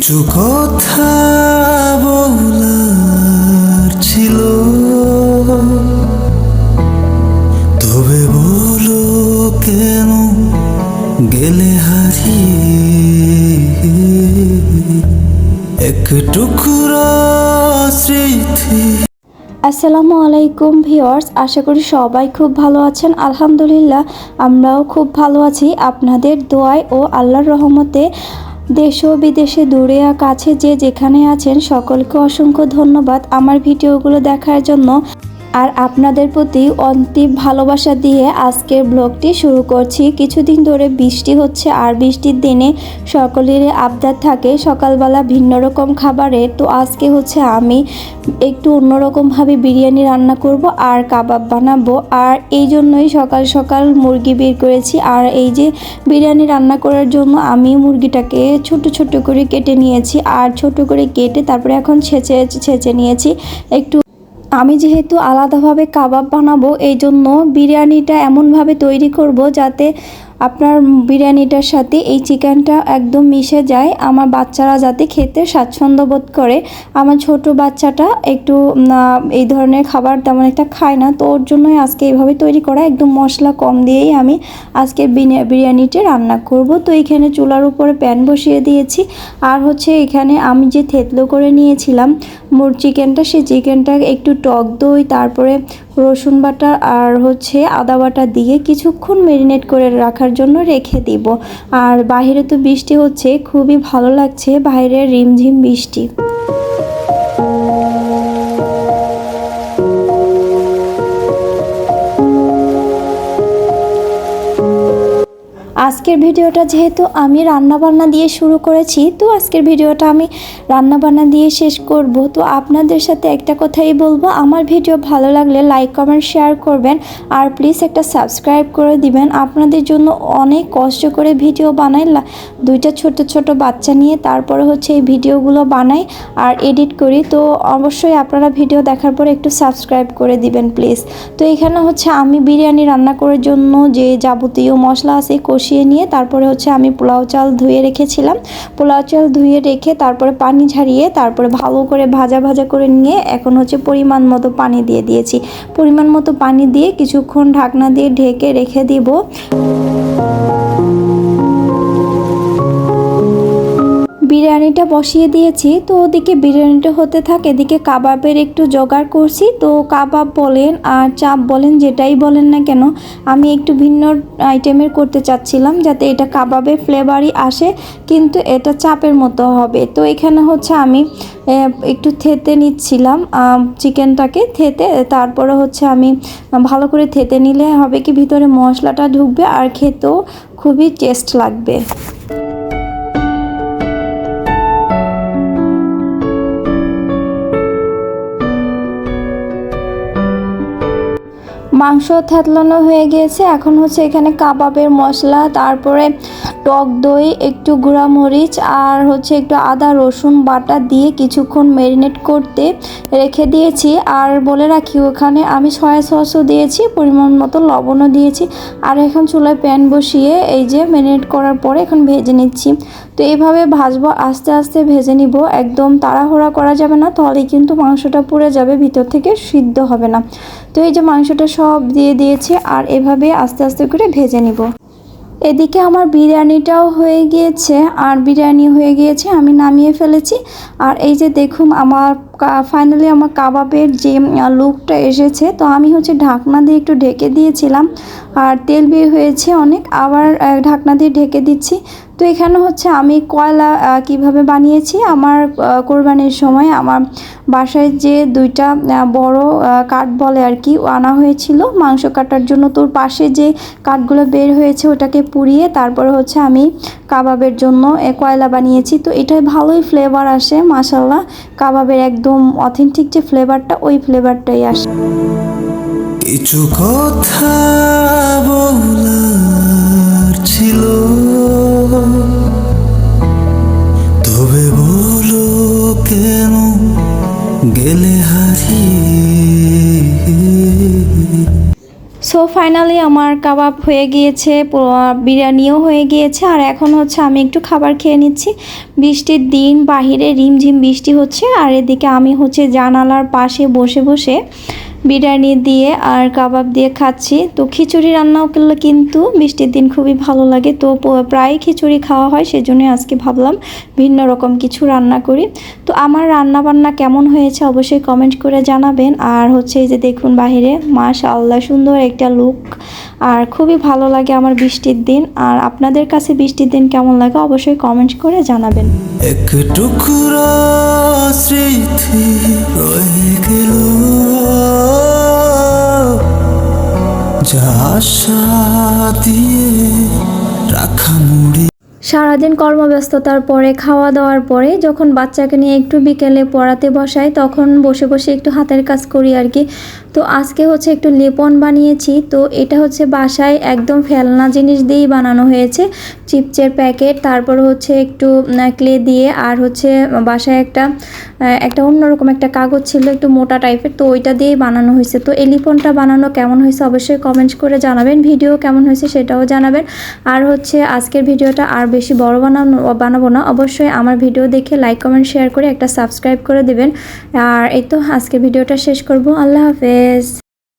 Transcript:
কিছু কথা বলার ছিল। তবে বলো কেন গেলে হারিয়ে? এক টুকরো স্মৃতি। আসসালামু আলাইকুম ভিওয়ার্স আশা করি সবাই খুব ভালো আছেন। আলহামদুলিল্লাহ, আমরাও খুব ভালো আছি। আপনাদের দোয়ায় ও আল্লাহর রহমতে দেশ ও বিদেশে দূরে আর কাছে যে যেখানে আছেন, সকলকে অসংখ্য ধন্যবাদ। আমার ভিডিওগুলো দেখার জন্য আর আপনাদের প্রতি অন্তিম ভালোবাসা দিয়ে আজকের ব্লগটি শুরু করছি। কিছুদিন ধরে বৃষ্টি হচ্ছে আর বৃষ্টির দিনে সকলের আবদার থাকে সকালবেলা ভিন্ন রকম খাবারের তো আজকে হচ্ছে আমি একটু অন্যরকমভাবে বিরিয়ানি রান্না করব আর কাবাব বানাবো। আর এই জন্যই সকাল সকাল মুরগি বের করেছি। আর এই যে বিরিয়ানি রান্না করার জন্য আমি মুরগিটাকে ছোট ছোট করে কেটে নিয়েছি। আর ছোট করে কেটে তারপরে এখন ছেঁচে ছেঁচে নিয়েছি। একটু আমি যেহেতু আলাদাভাবে কাবাব বানাবো এই জন্য বিরিয়ানিটা এমনভাবে তৈরি করব যাতে আপনার বিরিয়ানিটার সাথে এই চিকেনটা একদম মিশে যায়। আমার বাচ্চারা যাতে খেতে স্বাচ্ছন্দ্য বোধ করে। আমার ছোট বাচ্চাটা একটু এই ধরনের খাবার তেমন একটা খায় না। তো ওর জন্যই আজকে এইভাবে তৈরি করা। একদম মশলা কম দিয়েই আমি আজকে বিরিয়ানিটা রান্না করব। তো এখানে চুলার উপরে প্যান বসিয়ে দিয়েছি। আর হচ্ছে এখানে আমি যে থেতলো করে নিয়েছিলাম মোর চিকেনটা, সেই চিকেনটা একটু টক দই, তারপরে রসুন বাটা আর হচ্ছে আদা বাটা দিয়ে কিছুক্ষণ মেরিনেট করে রাখার জন্য রেখে দিব। আর বাইরে তো বৃষ্টি হচ্ছে, খুবই ভালো লাগছে, বাইরে রিমঝিম বৃষ্টি। আজকের ভিডিওটা যেহেতু আমি রান্নাবান্না দিয়ে শুরু করেছি, তো আজকের ভিডিওটা আমি রান্নাবান্না দিয়ে শেষ করব। তো আপনাদের সাথে একটা কথাই বলব, আমার ভিডিও ভালো লাগলে লাইক, কমেন্ট, শেয়ার করবেন আর প্লিজ একটা সাবস্ক্রাইব করে দিবেন। আপনাদের জন্য অনেক কষ্ট করে ভিডিও বানাই দুইটা ছোট ছোট বাচ্চা নিয়ে তারপরে হচ্ছে এই ভিডিওগুলো বানাই আর এডিট করি। তো অবশ্যই আপনারা ভিডিও দেখার পরে একটু সাবস্ক্রাইব করে দিবেন প্লিজ। তো এখানে হচ্ছে আমি বিরিয়ানি রান্না করার জন্য যে যাবতীয় মশলা আছে, কষিয়ে নিয়ে তারপরে হচ্ছে আমি পোলাও চাল ধুয়ে রেখেছিলাম। পোলাও চাল ধুয়ে রেখে তারপরে পানি ঝারিয়ে তারপরে ভালো করে ভাজা ভাজা করে নিয়ে এখন হচ্ছে পরিমাণ মতো পানি দিয়ে দিয়েছি। পরিমাণ মতো পানি দিয়ে কিছুক্ষণ ঢাকনা দিয়ে ঢেকে রেখে দিব। বিরিয়ানিটা বসিয়ে দিয়েছি। তো ওদিকে বিরিয়ানিটা হতে থাকে, এদিকে কাবাবের একটু জোগাড় করছি। তো কাবাব বলেন আর চাপ বলেন, যেটাই বলেন না কেন, আমি একটু ভিন্ন আইটেমের করতে চাচ্ছিলাম যাতে এটা কাবাবের ফ্লেভারই আসে, কিন্তু এটা চাপের মতো হবে। তো এখানে হচ্ছে আমি একটু থেতে নিচ্ছিলাম চিকেনটাকে থেতে। তারপরে হচ্ছে আমি, ভালো করে থেতে নিলে হবে কি, ভিতরে মশলাটা ঢুকবে আর খেতেও খুবই টেস্ট লাগবে। মাংস থেতলানো হয়ে গিয়েছে। এখন হচ্ছে এখানে কাবাবের মশলা, তারপরে টক দই, একটু গুঁড়া মরিচ আর হচ্ছে একটু আদা, রসুন বাটা দিয়ে কিছুক্ষণ ম্যারিনেট করতে রেখে দিয়েছি। আর বলে রাখি, ওখানে আমি সয়া সসও দিয়েছি, পরিমাণ মতো লবণও দিয়েছি। আর এখন চুলায় প্যান বসিয়ে এই যে ম্যারিনেট করার পরে এখন ভেজে নিচ্ছি। তো এইভাবে ভাজবো, আস্তে আস্তে ভেজে নিব। একদম তাড়াহুড়া করা যাবে না তাহলে কিন্তু মাংসটা পুড়ে যাবে, ভিতর থেকে সিদ্ধ হবে না। তো এই যে মাংসটা সব দিয়ে দিয়েছে, আর এভাবে আস্তে আস্তে করে ভেজে নিব। এদিকে আমার বিরিয়ানিটাও হয়ে গিয়েছে, আর বিরিয়ানি হয়ে গিয়েছে, আমি নামিয়ে ফেলেছি। আর এই যে দেখুন, আমার ফাইনালি আমার কাবাবের যে লুকটা এসেছে, তো আমি হচ্ছে ঢাকনা দিয়ে একটু ঢেকে দিয়েছিলাম, আর তেল বের হয়েছে অনেক, আবার ঢাকনা দিয়ে ঢেকে দিচ্ছি। তো এখানে হচ্ছে আমি কয়লা কীভাবে বানিয়েছি, আমার কোরবানির সময় আমার বাসায় যে দুইটা বড় কাঠ বলে আর কি, আনা হয়েছিল, মাংস কাটার জন্য, তোর পাশে যে কাঠগুলো বের হয়েছে, ওটাকে পুড়িয়ে তারপরে হচ্ছে আমি কাবাবের জন্য কয়লা বানিয়েছি। তো এটাই ভালোই ফ্লেভার আসে মাসাল্লাহ কাবাবের একদম অথেন্টিক যে ফ্লেভারটা ওই ফ্লেভারটাই আসে। কিছু কথা বলার ছিল। তবে বলো কেন গেলে হারিয়ে ফাইনালি আমার কাবাব হয়ে গিয়েছে বিরিয়ানিও হয়ে গিয়েছে, আর এখন হচ্ছে আমি একটু খাবার খেয়ে নিচ্ছি। বৃষ্টির দিন, বাহিরে রিমঝিম বৃষ্টি হচ্ছে, আর এদিকে আমি হচ্ছে জানালার পাশে বসে বসে বিরিয়ানি দিয়ে আর কাবাব দিয়ে খাচ্ছি। তো খিচুড়ি রান্নাও করলে কিন্তু বৃষ্টির দিন খুবই ভালো লাগে। তো প্রায় খিচুড়ি খাওয়া হয় সেজন্য আজকে ভাবলাম ভিন্ন রকম কিছু রান্না করি। তো আমার রান্না বান্না কেমন হয়েছে অবশ্যই কমেন্ট করে জানাবেন। আর হচ্ছে এই যে দেখুন বাহিরে, মাশাআল্লাহ সুন্দর একটা লুক আর খুবই ভালো লাগে আমার বৃষ্টির দিন। আর আপনাদের কাছে বৃষ্টির দিন কেমন লাগে অবশ্যই কমেন্ট করে জানাবেন। আশা দিয়ে রাখা মুড়ি। সারাদিন কর্মব্যস্ততার পরে খাওয়া দাওয়ার পরে যখন বাচ্চাকে নিয়ে একটু বিকেলে পড়াতে বসাই, তখন বসে বসে একটু হাতের কাজ করি আর কি। তো আজকে হচ্ছে একটু লেপন বানিয়েছি। তো এটা হচ্ছে বাসায় একদম ফেলনা জিনিস দিয়েই বানানো হয়েছে। চিপসের প্যাকেট, তারপর হচ্ছে একটু ক্লে দিয়ে আর হচ্ছে বাসায় একটা একটা অন্যরকম একটা কাগজ ছিল, একটু মোটা টাইপের, তো ওইটা দিয়েই বানানো হয়েছে। তো এই লিপনটা বানানো কেমন হয়েছে অবশ্যই কমেন্ট করে জানাবেন। ভিডিও কেমন হয়েছে সেটাও জানাবেন। আর হচ্ছে আজকের ভিডিওটা আর বেশি বড় বানানো, বানাবো না, অবশ্যই আমার ভিডিও দেখে লাইক কমেন্ট শেয়ার করে একটা সাবস্ক্রাইব করে দেবেন। আর এই তো আজকে ভিডিওটা শেষ করব। আল্লাহ হাফেজ।